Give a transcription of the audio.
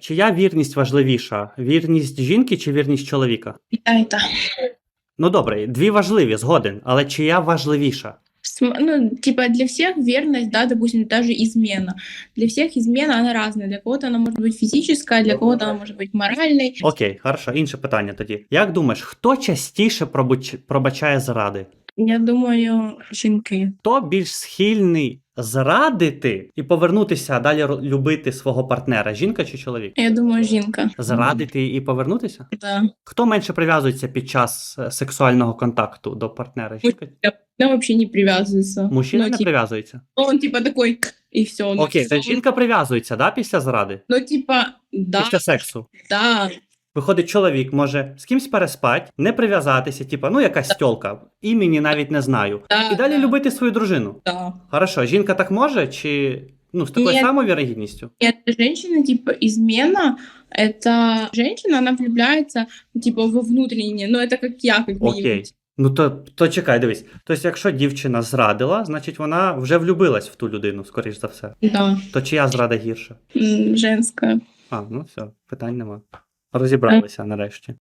Чия вірність важливіша? Вірність жінки чи вірність чоловіка? И та, и та. Ну добре, дві важливі, згоден, але чия важливіша? См- Ну, типа для всех верность, да, допустим, даже измена. Для всех измена, она разная. Для кого-то она может быть физическая, для кого-то она может быть моральной. Окей, хорошо, інше питання тоді. Як думаєш, хто частіше пробач... пробачає зради? Я думаю, жінки. Хто більш схильний зрадити і повернутися, а далі любити свого партнера? Жінка чи чоловік? Я думаю, жінка. Зрадити і повернутися? Да. Хто менше прив'язується під час е, сексуального контакту до партнера? Жінка? Она вообще не привязывается. Мужчина ну, не прив'язується. он типа такой, и все. Окей, то жінка прив'язується, да, після зради? Ну, типа, да, Після сексу. да, Виходить, чоловік може з кимсь переспать, не прив'язатися, типа, ну якась тьолка, імені навіть не знаю. да. І далі да, любити свою дружину. Да. Хорошо, жінка так може, чи ну з такою Ні. самою вірогідністю? Это женщина, типа, измена, это женщина, она влюбляется, типа, во внутреннее, но это как я, как минимум. Окей. Ну то, то чекай, дивись. Тобто, якщо дівчина зрадила, значить вона вже влюбилась в ту людину, скоріш за все. Да, То чия зрада гірша? м, женская. А, ну все, питань нема. Розібралися нарешті.